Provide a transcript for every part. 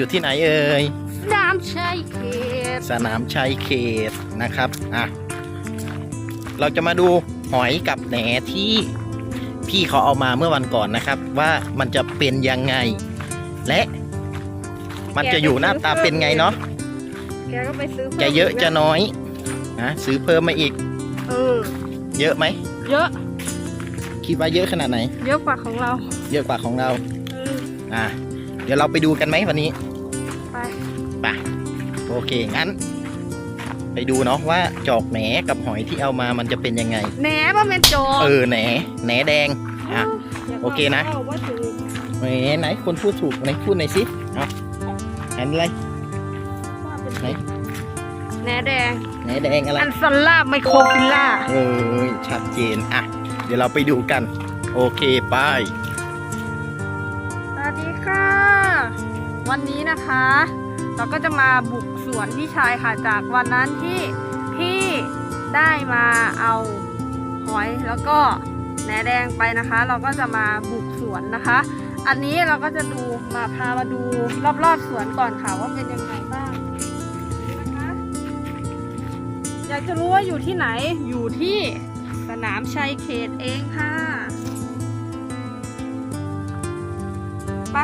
วนอยู่ที่ไหนเอ่ยน้ำชัยเขตสนามชัยเขตนะครับอะเราจะมาดูหอยกับแหนที่พี่เขาเอามาเมื่อวันก่อนนะครับ ว่ามันจะเป็นยังไง และมันจะอยู่หน้าตาเป็นไงเนาะแกก็ไปซื้อพิ่มจะเยอะจะน้อยนะซื้อเพิ่มมาอีกเออเยอะไหมเยอะ คิดว่าเยอะขนาดไหน เยอะกว่าของเรา เยอะกว่าของเราเอออะเดี๋ยวเราไปดูกันไหมวันนี้ไป ไปโอเค งั้น ไปดูเนาะว่าจอกแหนกับหอยที่เอามามันจะเป็นยังไง แหนว่าเป็นโจรเออแหนแหนแดงอะย่าโอเคนะว่าถูกแหนไหนคนพูดถูกไหนพูดหน่อยสิเอาเห็นอะไรว่าเป็นไหนแหนแดง แหนแดงอะไร อันซัลล่าไมโครฟิลล่า เออชัดเจน อะ เดี๋ยวเราไปดูกัน โอเคไป สวัสดีค่ะ วันนี้นะคะ เราก็จะมาบุกสวนพี่ชายค่ะจากวันนั้นที่พี่ได้มาเอาหอยแล้วก็แหนแดงไปนะคะ เราก็จะมาบุกสวนนะคะ อันนี้เราก็จะดูมาพามาดูรอบๆสวนก่อนค่ะว่าเป็นยังไงบ้างนี่นะคะอยากจะรู้ว่าอยู่ที่ไหนอยู่ที่สนามชัยเขตเองค่ะไป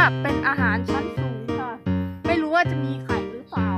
ารคุณภาพเป็นอาหารชั้นสูงค่ะ ไม่รู้ว่าจะมีไข่หรือเปล่า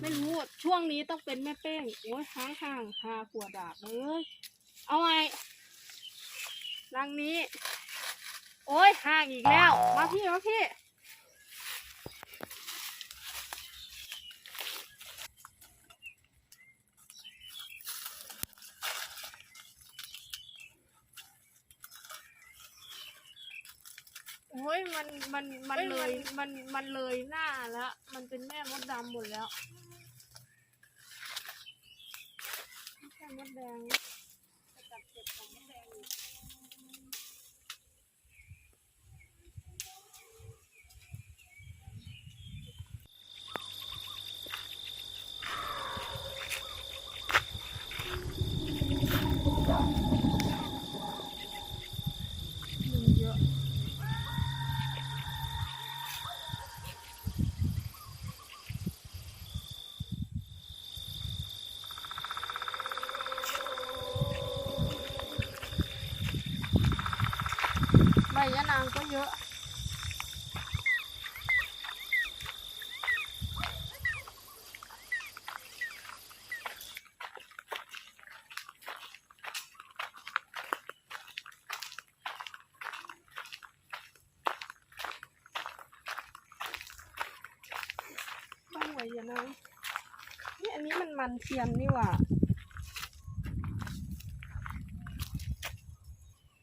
ไม่รู้ช่วงนี้ต้องเป็นแม่เป้งโอ้ยห้างห่างหาขวดดาบเลยเอาไงรังนี้ โอ้ยห่างอีกแล้ว มาพี่มาพี่ โอ้ยมันมันมันเลย มันมันเลยหน้าแล้ว มันเป็นแม่มดดำหมดแล้วแค่มดแดงจะจับเก็บของมดแดงอีกยุงเยอะ ใบยะนางก็เยอะ บ้า นไหวยะนางนี่อันนี้มันมันเทียมนี่หว่า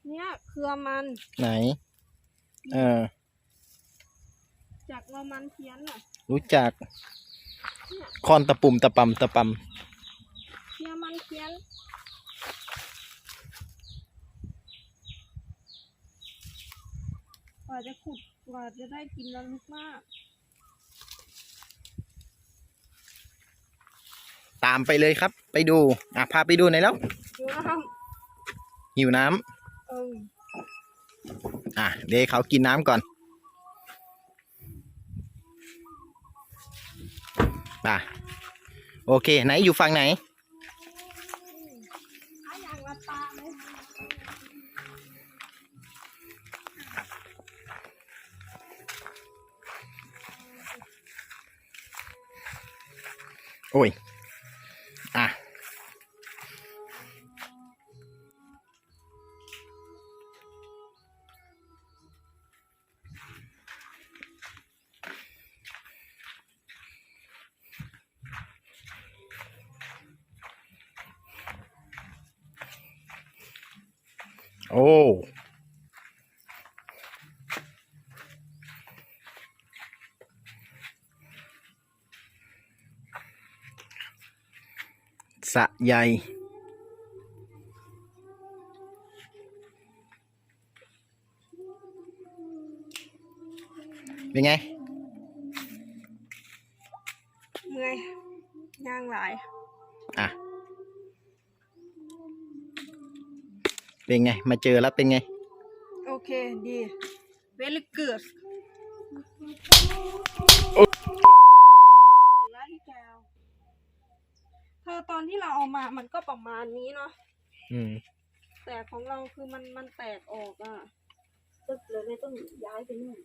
เนี่ยเครือมัน ไหน เออ จากเรามันเทียนน่ะ รู้จัก คอนตะปุ่มตะปำตะปเทียมันเทียนกว่าจะขุดกว่าจะได้กินแล้วลึกมาก ตามไปเลยครับ ไปดู อะพาไปดูหน่อยแล้วดูนะครับหิวน้ำเอออะเดี๋ยวเขากินน้ำก่อนไป่ะโอเค ไหนอยู่ฝั่งไหนอาอย่างละตาเลยโอ้ย Ồ. Oh. Dạ dày. Đi nghe. เป็นไง มาเจอแล้วเป็นไง โอเค ดี very good แล้วที่แกวเธอตอนที่เราเอามามันก็ประมาณนี้เนาะอืม แต่ของเราคือมันมันแตกออกอะตึกเลยไม่ต้องย้ายไปนู่น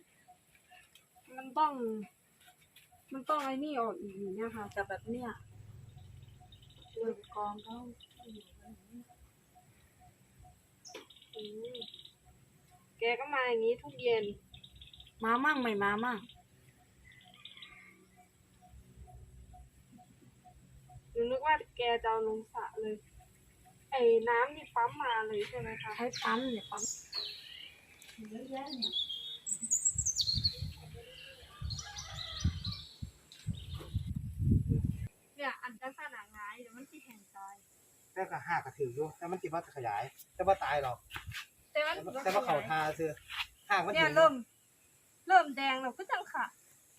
มันต้อง มันต้องไอ้นี่ออกอีกเนี่ยค่ะแต่แบบเนี้ยเริ่มกองเขาอืม แกก็มาอย่างนี้ทุกเย็น มามั่งไม่มามั่งหนูนึกว่าแกจะเอาลงสระเลย ไอ้น้ำนี่ปั๊มมาเลยใช่ไหมคะใช้ปั๊มเนี่ยปั๊มเยอะแยะเนี่ยเนี่ยอันจะขนาดร้ายเดี๋ยวมันที่แห่งตาย แล้วก็ห้ากระถืออยู่แต่มันจิว่าจะขยาย แต่ว่าตายหรอกแต่มันแต่ว่าเขาทาซื้อห้างมันเนี่ยถึงเริ่ม เริ่มแดงแล้วก็จังค่ะ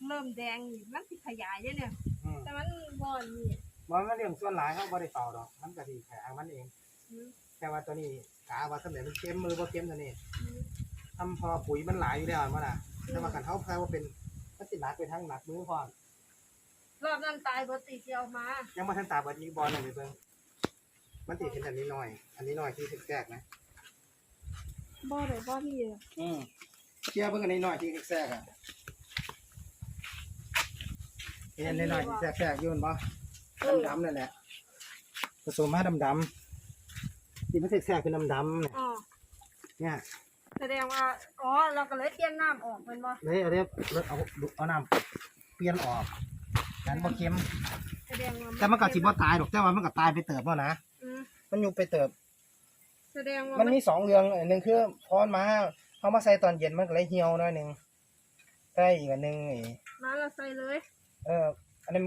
เริ่มแดงนี่มันสิขยายเนี่ยเนี่ยอืมแต่มันบอนนี่มันก็เรื่องส่วนหลายเขาบ่ได้ต่อดอกมันก็ดีแค่มันเองอืมแต่ว่าตัวนี้กาว่าสำเร็จมันเค็มมือบ่เค็มตัวนี้อืมทำพอปุ๋ยมันหลายอยู่แล้วมันน่ะแต่ว่ากันเขาแปลว่าเป็นมันสิหนักไปทั้งหนักมือพร้อมรอบนั้นตายปกติที่เอามา ยังมาทันตาเบิดอีกบอลหนึ่งเลยเบิ่ง มันติดเป็นอันนี้หน่อย อันนี้หน่อยที่แทรกนะ บ่ได้บ่มีเลยอืมเชื่อเบิ่งอันนี้หน่อยที่แทรกอะเห็นอันนี้หน่อยที่แทรกๆอยุ่นบ่เออดำๆนั่นแหละผสมมาดำๆที่มันแทรกๆเป็นดำๆเนี่ยอ๋อเนี่ยแสดงว่าอ๋อเราก็เลยเตรียมน้ำออกเป็นบ่เลยเอาเรียบเอาเอาน้ำเปลี่ยนออกนั้นบ่เค็ม แสดงว่าแต่มันก็สิบ่ตายหรอกแต่ว่ามันก็ตายไปเติบแล้วนะ อืมมันอยู่ไปเติบ แสดงว่ามันมีสองเรื่องอันหนึ่งคือพอนมาเอามาใส่ตอนเย็นมันก็เลยเหี่ยวหน่อยหนึงได้อีกอันหนึงไอ้มาเราใส่เลย เออ อันนี้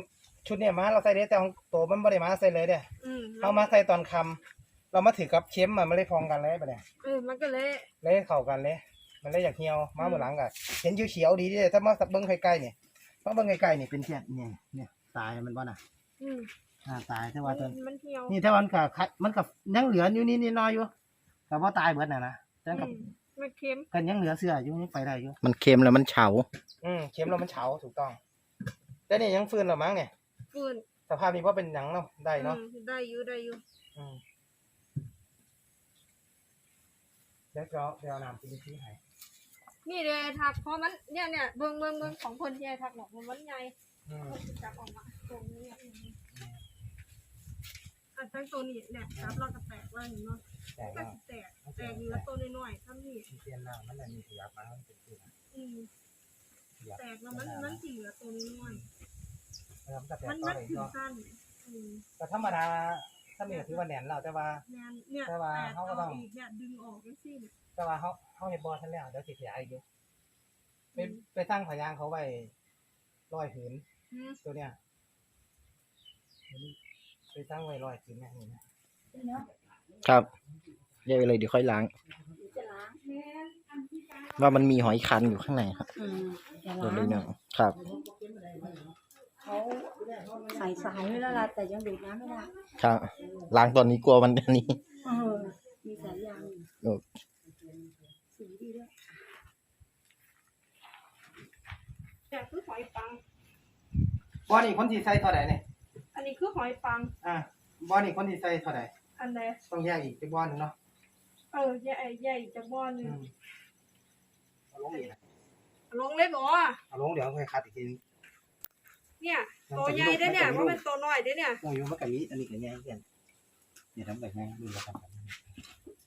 ชุดเนี่ยมาเราใส่ได้แต่ของโตมันบ่ได้มาใส่เลยเด้อืมเอามาใส่ตอนค่ำเรามาถือกับเค็มมันไม่ได้พองกันเลยปะเนี่ยเออมันก็เลยเลยเข้ากันเลย มันเลยอยากเหี่ยวมาเมื่อหลังก็เห็นเขียวๆดีเด้ถ้ามาเบิ่งใกล้ๆนี่มาเบิ่งใกล้ๆนี่เป็นเพียเนี่ยเนี่ยตายมันบ่น่ะ อืม อ่าตายแต่ว่าตอนมันมันเหี่ยวนี่ถ้ามันก็คัดมันก็ยังเหลืออยู่นี่นี่น้อยอยู่ก็บ่ตายเบิดน่ะนะแต่ก็อืมมันเค็มกันยังเหลือเสื้ออยู่ยังไปได้อยู่มันเค็มแล้วมันเฉา อืมเข็มเรามันเฉาถูกต้อง แต่นี่ยังฟื้นหรอมั้งเนี่ย ฟืนสภาพนี้ว่าเป็นหนังเนาะได้เนาะอืมได้อยู่ได้อยู่อืมแล้วก็เดี๋ยวเอาน้ำตีที่ให้นี่เลยทักเพราะมันเนี่ยเนี่ยเบิ่งเบิ่งเบิ่งของคนที่ไอ้ทักบอกว่ามันใหญ่อืมมันจับออกมาตรงนี้อะ อันทั้งตัวนี้เนี่ยจับเราก็แตกว่าเห็นเนาะแต่ก็ว่าสิแตกแตกอยู่แล้วตัวน้อยๆทำนี่ที่เปลี่ยนน้ำมันน่ะมีขยับมามันเป็นที่นะอืมขยับแตกแล้วมันมันสิเหลือตัวน้อยแล้วมันก็แตๆกมันต่อมันเลยถึงเนาะสั้นอืมแต่ธรรมดาถ้ามีก็ถือว่าแหนนแล้วแต่ว่าแม่นเนี่ยแต่ว่าแตกเขาก็เอาต้องอีกเนี่ยดึงออกจังซี่เนี่ยแต่ว่าเขาเขาเห็นบอลทันแล้วเดี๋ยวสิขยายอีกอยู่ไปไปสร้างพยางเขาไว้ร้อยผืนอืมตัวเนี้ย ไปสร้างไว้ร้อยผืนเนี่ยนี่นะครับ เรียกไปเลยเดี๋ยวค่อยล้างแม่นอันที่กลาง ว่ามันมีหอยคันอยู่ข้างในครับอืมอย่าตัวล้านี้งเนาะครับ เขาใส่สายไว้แล้วล่ะแต่ยังดูดน้ำไม่ได้ครับ ล้างตอนนี้กลัวมันอันนี้ เออมีสายยางอยู่โอ้สีดีด้วยเนี่ยคือหอยปังบอลนี่คนที่ใส่เท่าไหร่เนี่ย อันนี้คือหอยปัง อ่าบอลนี่คนที่ใส่เท่าไหร่อันใดต้องแยกอีกเป็นบอลหนึงเนาะเออใหญ่ใหญ่จากบ้อนหนึอืงมเอาลงอีกนะลงเลยบ่เอาลงเดี๋ยวค่อยคัดอีกทีนึงเนี่ยตัวใหญ่เด้อเนี่ยว่าเป็นตัวน้อยเด้อเนี่ยโอ้ยมันกับนี้อันนี้กับแง่เพื่อนเดี๋ยวทำแบบแง่ดูแล้วกัน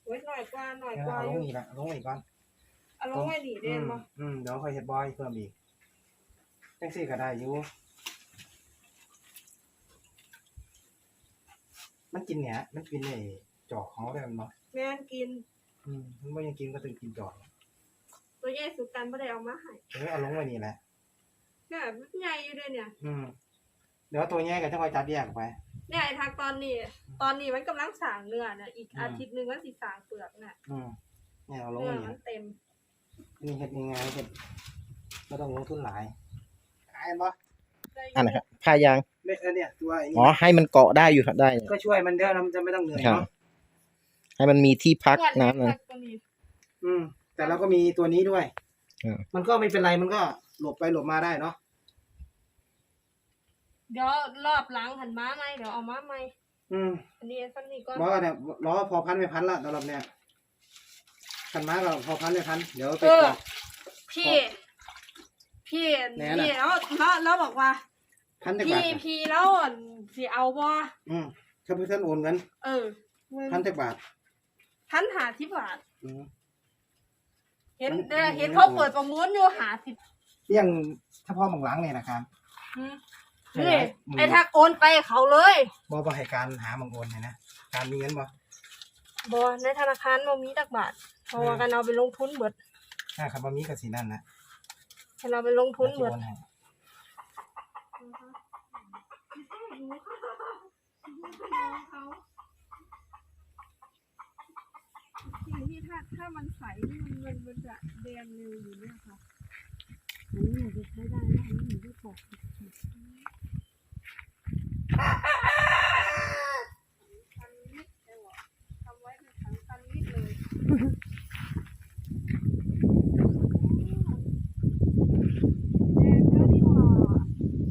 โอ้ยน้อยกว่าน้อยเดี๋ยวกว่าเอาอลงยู่อีกละเอาลงอีกก่อน เอาลงไว้นี่เด้อืมบ่อืมเดี๋ยวค่อยเฮ็ดบอยเพิ่มอีกจังซี่ก็ได้อยู่ มันกินเนี่ยมันกินไอ้จอกเขาได้มันบ่แม่นกิน อืมมันบ่ยังกินก็ต้องกินจอกตัวใหญ่สุดกันบ่ได้เอามาให้เออเอาลงไว้นี่แหละเนี่ยมันใหญ่อยู่เด้อเนี่ย อืมเดี๋ยวตัวแง่ก็จะค่อยจับแยกออกไปอเนี่ยไอ้ทักตอนนี้ ตอนนี้มันกำลังสร้างเนื้อนะอีกอาทิตย์หนึงมันสิสร้างเปลือกน่ะอืมเนี่ยเอาลงเนื้อนี่มันเต็ม นี่เฮ็ดยังไงเฮ็ดไม่ต้องลงทุนหลายขายบ่ อันนะครับผ้ายาง เม็ดอันเนี่ยตัวไอ้นี่อ๋อให้มันเกาะได้อยู่ครับได้ก็ช่วยมันเด้อแล้วมันจะไม่ต้องเหนื่อยครับ เนาะให้มันมีที่พักเพื่อนน้ำเล็นะกตัวนี้อืม แต่เราก็มีตัวนี้ด้วยอ่ามันก็ไม่เป็นไรมันก็หลบไปหลบมาได้เนาะเดี๋ยวรอบหลังหันม้าไหมเดี๋ยวเอาม้าไหมอืมอันนี้สักนี่ก็บอกว่าเนี่ยล้อพอพันไม่พันละสำหรับเนี่ยคันม้าเราพอพันไม่พัน เดี๋ยวไปเออกรอกพี่ พี่แน่น่ะ พี่แล้วแล้วแล้วบอกว่า พันจักพี่บาทพี่แล้วสิเอาบ่อืมถ้าเพื่อนโอนเงินเออพันจักบาทพันหาที่บาทอืม เห็นมันเด้อเห็นมันเขาเปิดประมูลอยู่หาสิบเรื่องเฉพาะหมองหลังเนี่ยนะครับใช่ไหม นี่อืมไอ้ทักโอนไปเขาเลยบอบอให้การหาหมองโอนเนี่ยนะการมีเงินบ่บอในธนาคารบ่มีตักบาทเพราะว่ากันเอาไปลงทุนเบิดถ้าคำว่ามีก็สีนั่นนะให้เราไปลงทุนเบิดโอนให้ สิ่งที่ถ้าถ้ามันใสนี่มันมันมันจะแดงเร็วอยู่เนี่ยค่ะอันนี้หนูจะใช้ได้นะอันนี้หนูจะปอก พันลิตรเลยว่ะทำไว้เป็นถังพันลิตรเลย แดงแล้วนี่หว่า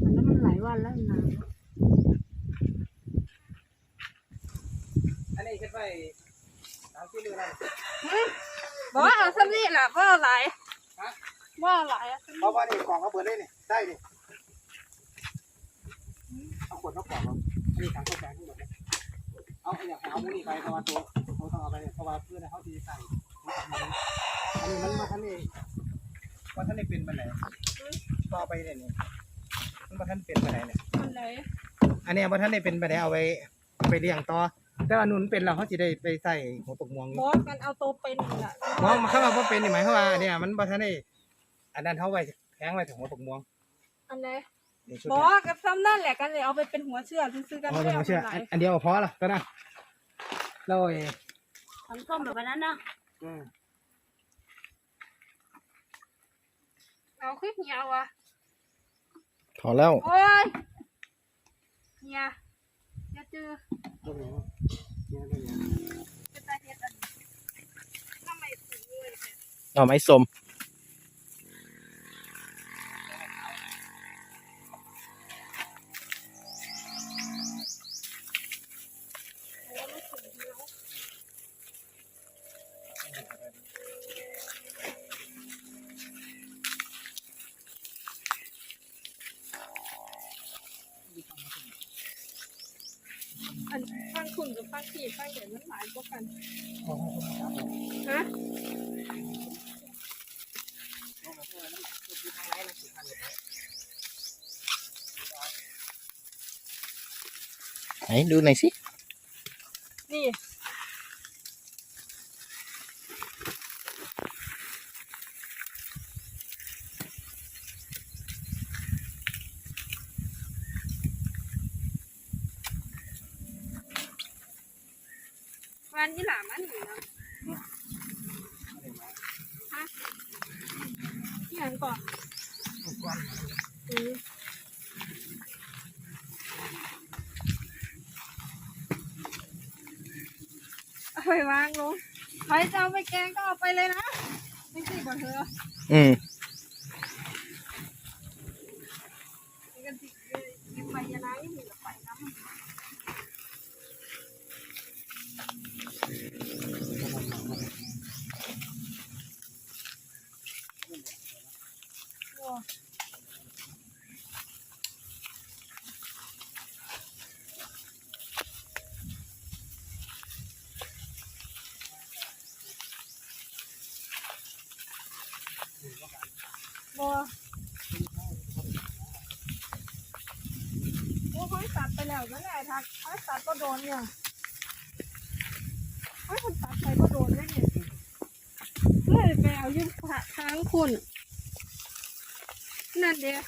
อันนั้นมันหลายวันแล้วนะ อั นนี้คิดไปตามที่เรื่องอะไรบอกว่าเอาสักนิดแหละว่าเอาหลายฮะว่าเอาหลายอะเพราะว่านี่กล่องเขาเปิดได้นี่ได้นี่เอาขวดเขากล่องเขาอันนี้ทางเข้าใจทั้งหมดเลยเอาอยากเอาพวกนี้ไปเพราะว่าตัวเขาต้องเอาไปเนี่ยเพราะว่าเพื่อนเขาที่ใส่อันนี้มันมาท่านนี่ว่าท่านนี่เป็นมาไหนก็เอาไปเนี่ยนี่มันมาท่านเป็นมาไหนเนี่ยมันไหนอันเนี้ยว่าท่านได้เป็นไปได้เอาไปเอาไปเลี้ยงต่อ แต่ว่านุ่นเป็นเราเขาจะได้ไปใส่หัวตกม่วงบอกกันเอาโตวเป็นนี่แหละมองเข้ามาว่าเป็นนี่หมายความว่าเนี่ยมันบ่ท่านได้อันนั้นเขาไว้แทงไว้ถึงหัวตกม่วงอันไหนนี่ชุดบเนี้อยกกับซ้ำนั่นแหละกันเลยเอาไปเป็นหัวเชื่อซื้อๆกันอ๋อไม่เดี๋ยวเอาผมเชื่อไปหลาอัยนอันเดียวก็พอละก็ได้แล้วไอ้ทำส้มแบบนั้นนะอืมเอาคลิปเหี่ยวอะพอแล้วโอ้ยเหี่ย เจอตรงนี้เนี่ยตรงนี้เป็นตาเฮ็ดอันนี้ทำไมถึงเลยแต่เอาไม้สม ฟังคุณกับฟังพี่ฟังเดี๋ยวมันหลายกว่ากันอ๋อให้ผมจับเลยฮะไหนดูหน่อยสิ นี่ วันที่หลามันหนีนะฮะที่ไหนก่อนอืมเอาไปวางลงใครจะเอาไปแกงก็เอาไปเลยนะ ไม่ใช่ก่อเถออืมกันสิเก็บไปยังมีเหลือไปน้ำ ตัดไปแล้วนั่นแหละทักไอ้ตัดก็โดนเนี่ยไอ้คนตัดไปก็โดนได้เนี่ยเลยไปเอายืมทางคุณนั่นเดียว